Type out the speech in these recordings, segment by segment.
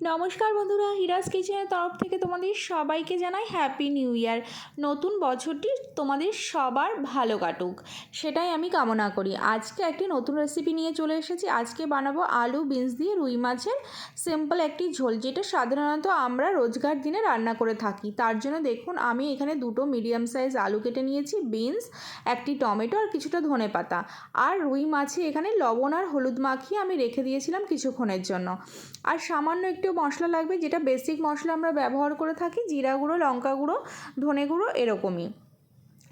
নমস্কার বন্ধুরা হিরাজ কিচেনের তরফ থেকে তোমাদের সবাইকে জানাই হ্যাপি নিউ ইয়ার নতুন বছরটি তোমাদের সবার ভালো কাটুক, সেটাই আমি কামনা করি। আজকে একটি নতুন রেসিপি নিয়ে চলে এসেছি। আজকে বানাবো আলু, বিনস দিয়ে রুই মাছের সিম্পল একটি ঝোল, যেটা সাধারণত আমরা রোজগার দিনে রান্না করে থাকি। তার জন্য দেখুন, আমি এখানে দুটো মিডিয়াম সাইজ আলু কেটে নিয়েছি, বিনস, একটি টমেটো আর কিছুটা ধনে পাতা। আর রুই মাছে এখানে লবণ আর হলুদ মাখিয়ে আমি রেখে দিয়েছিলাম কিছুক্ষণের জন্য। আর সামান্য একটু মশলা লাগবে, যেটা বেসিক মশলা আমরা ব্যবহার করে থাকি, জিরা গুঁড়ো, লঙ্কা গুঁড়ো, ধনে গুঁড়ো এরকমই।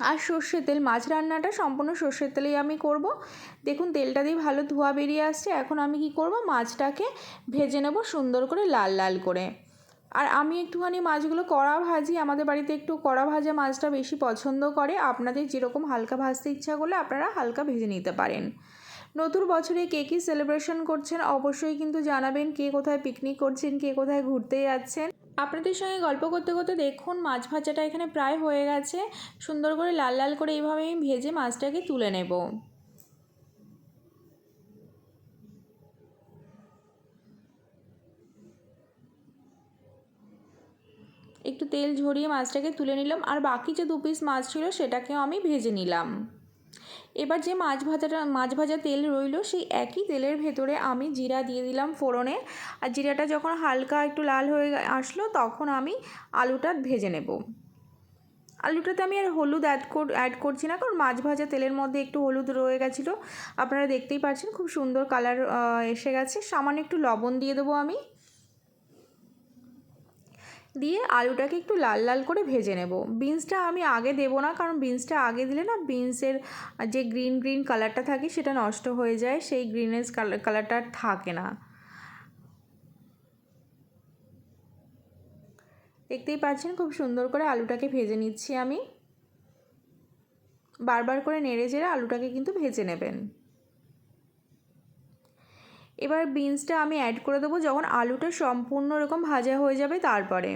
আর সর্ষের তেল, মাছ রান্নাটা সম্পূর্ণ সর্ষের তেলেই আমি করব। দেখুন, তেলটা দিয়ে ভালো ধোয়া বেরিয়ে আসছে, এখন আমি কি করব? মাছটাকে ভেজে নেব সুন্দর করে লাল লাল করে। আর আমি একটুখানি মাছগুলো কড়া ভাজি, আমাদের বাড়িতে একটু কড়া ভাজা মাছটা বেশি পছন্দ করে। আপনাদের যেরকম হালকা ভাজতে ইচ্ছা করলে আপনারা হালকা ভেজে নিতে পারেন। নতুন বছরে কে কী সেলিব্রেশন করছেন অবশ্যই কিন্তু জানাবেন। কে কোথায় পিকনিক করছেন, কে কোথায় ঘুরতে যাচ্ছেন। আপনাদের সঙ্গে গল্প করতে করতে দেখুন, মাছ ভাজাটা এখানে প্রায় হয়ে গেছে। সুন্দর করে লাল লাল করে এইভাবে আমি ভেজে মাছটাকে তুলে নেব। একটু তেল ঝরিয়ে মাছটাকে তুলে নিলাম, আর বাকি যে দু পিস মাছ ছিল সেটাকেও আমি ভেজে নিলাম। এবার যে মাছ ভাজাটা, মাছ ভাজা তেল রইল, সেই একই তেলের ভেতরে আমি জিরা দিয়ে দিলাম ফোড়নে। আর জিরাটা যখন হালকা একটু লাল হয়ে আসলো, তখন আমি আলুটা ভেজে নেব। আলুটাতে আমি আর হলুদ অ্যাড কর অ্যাড করছি না, কারণ মাছ ভাজা তেলের মধ্যে একটু হলুদ রয়ে গেছিল। আপনারা দেখতেই পাচ্ছেন খুব সুন্দর কালার এসে গেছে। সামান্য একটু লবণ দিয়ে দেবো আমি। দিয়ে আলুটাকে একটু লাল লাল করে ভেজে নেব। বিনসটা আমি আগে দেব না, কারণ বিনসটা আগে দিলে না বিনসের যে গ্রিন গ্রিন কালারটা থাকে সেটা নষ্ট হয়ে যায়, সেই গ্রিনেস কালারটা থাকে না। দেখতেই পাচ্ছেন খুব সুন্দর করে আলুটাকে ভেজে নিচ্ছি আমি। বারবার করে নেড়ে চেড়ে আলুটাকে কিন্তু ভেজে নেবেন। এবার বিনসটা আমি অ্যাড করে দেবো যখন আলুটা সম্পূর্ণ রকম ভাজা হয়ে যাবে তারপরে।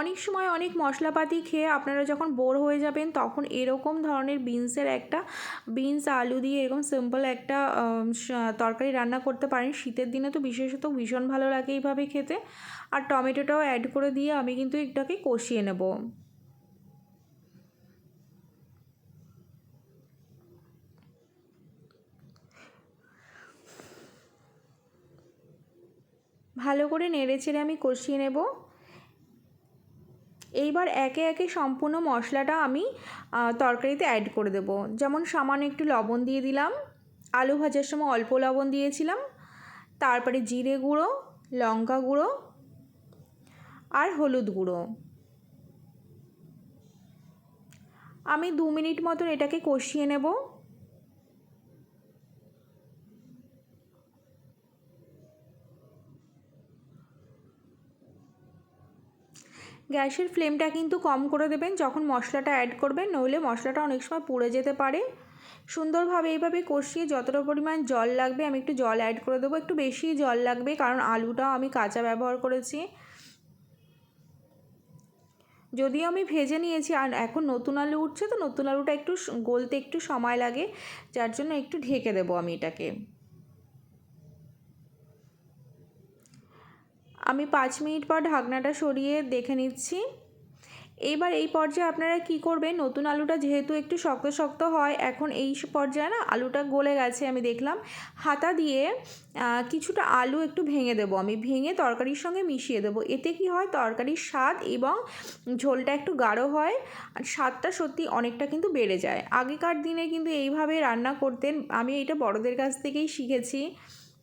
অনেক সময় অনেক মশলাপাতি খেয়ে আপনারা যখন বোর হয়ে যাবেন, তখন এরকম ধরনের বিনসের একটা, বিনস, আলু দিয়ে এরকম সিম্পল একটা তরকারি রান্না করতে পারেন। শীতের দিনে তো বিশেষত ভীষণ ভালো লাগে এইভাবে খেতে। আর টমেটোটাও অ্যাড করে দিয়ে আমি কিন্তু এটাকে কষিয়ে নেব। ভালো করে নেড়ে চেড়ে আমি কষিয়ে নেব। এইবার একে একে সম্পূর্ণ মশলাটা আমি তরকারিতে অ্যাড করে দেব। যেমন সামান্য একটু লবণ দিয়ে দিলাম, আলু ভাজার সময় অল্প লবণ দিয়েছিলাম, তারপরে জিরে গুঁড়ো, লঙ্কা গুঁড়ো আর হলুদ গুঁড়ো। আমি দু মিনিট মতন এটাকে কষিয়ে নেব। গ্যাসের ফ্লেমটা কিন্তু কম করে দেবেন, যখন মশলাটা অ্যাড করবেন, নইলে মশলাটা অনেক সময় পুড়ে যেতে পারে। সুন্দরভাবে এইভাবে কষিয়ে যতটা পরিমাণ জল লাগবে, আমি একটু জল অ্যাড করে দেবো। একটু বেশি জল লাগবে, কারণ আলুটাও আমি কাঁচা ব্যবহার করেছি। যদিও আমি ভেজে নিয়েছি, আর এখন নতুন আলু উঠছে, তো নতুন আলুটা একটু গলতে একটু সময় লাগে, যার জন্য একটু ঢেকে দেবো আমি এটাকে। আমি পাঁচ মিনিট পর ঢাকনাটা সরিয়ে দেখে নিচ্ছি। এইবার এই পর্যায়ে আপনারা কি করবেন? নতুন আলুটা যেহেতু একটু শক্ত শক্ত হয়, এখন এই পর্যায়ে না আলুটা গলে গেছে, আমি দেখলাম। হাতা দিয়ে কিছুটা আলু একটু ভেঙে দেবো আমি। ভেঙে তরকারির সঙ্গে মিশিয়ে দেবো। এতে কি হয়? তরকারির স্বাদ এবং ঝোলটা একটু গাঢ় হয়, আর স্বাদটা সত্যি অনেকটা কিন্তু বেড়ে যায়। আগেকার দিনে কিন্তু এইভাবে রান্না করতেন, আমি এটা বড়দের কাছ থেকেই শিখেছি।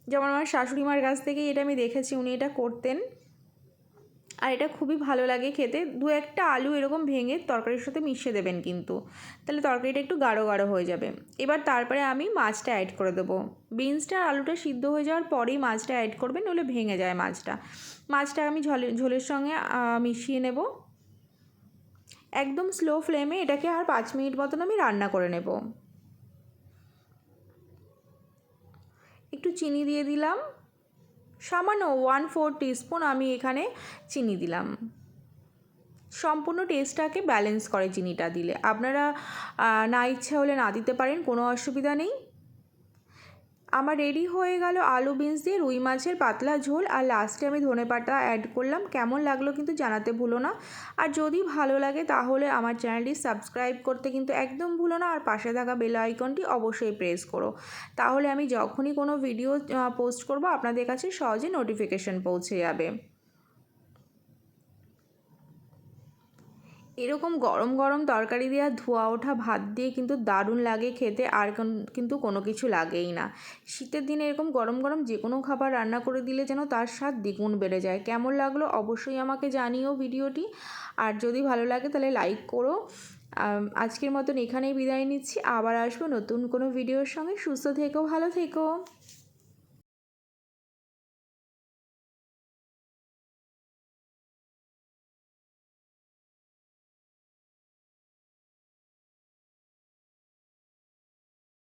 যেমন আমার শাশুড়ি মার কাছ থেকেই এটা আমি দেখেছি, উনি এটা করতেন। আর এটা খুবই ভালো লাগে খেতে। দু একটা আলু এরকম ভেঙে তরকারির সাথে মিশিয়ে দেবেন কিন্তু। তাহলে তরকারিটা একটু গাঢ় গাঢ় হয়ে যাবে। এবার তারপরে আমি মাছটা অ্যাড করে দেবো। বিনসটা আর আলুটা সিদ্ধ হয়ে যাওয়ার পরেই মাছটা অ্যাড করবেন, নইলে ভেঙে যায় মাছটা। মাছটা আমি ঝোলের ঝোলের সঙ্গে মিশিয়ে নেব। একদম স্লো ফ্লেমে এটাকে আর পাঁচ মিনিট মতন আমি রান্না করে নেব। একটু চিনি দিয়ে দিলাম। সামান্য ওয়ান ফোর টিস্পুন আমি এখানে চিনি দিলাম। সম্পূর্ণ টেস্টটাকে ব্যালেন্স করে চিনিটা দিলে। আপনারা না ইচ্ছা হলে না দিতে পারেন, কোনো অসুবিধা নেই। আমার রেডি হয়ে গেল আলু বিনস দিয়ে রুই মাছের পাতলা ঝোল, আর লাস্টে আমি ধনে পাতা অ্যাড করলাম। কেমন লাগল কিন্তু জানাতে ভুলো না। আর যদি ভালো লাগে তাহলে আমার চ্যানেলটি সাবস্ক্রাইব করতে কিন্তু একদম ভুলো না, আর পাশে থাকা বেল আইকনটি অবশ্যই প্রেস করো। তাহলে আমি যখনই কোনো ভিডিও পোস্ট করব, আপনাদের কাছে সহজে নোটিফিকেশন পৌঁছে যাবে। এরকম গরম গরম তরকারি দেওয়া ধোয়া ওঠা ভাত দিয়ে কিন্তু দারুণ লাগে খেতে, আর কিন্তু কোনো কিছু লাগেই না। শীতের দিনে এরকম গরম গরম যে কোনো খাবার রান্না করে দিলে যেন তার স্বাদ দ্বিগুণ বেড়ে যায়। কেমন লাগল অবশ্যই আমাকে জানিও ভিডিওটি। আর যদি ভালো লাগে তাহলে লাইক করো। আজকের মতন এখানেই বিদায় নিচ্ছি। আবার আসব নতুন কোনো ভিডিওর সঙ্গে। সুস্থ থেকো, ভালো থেকো।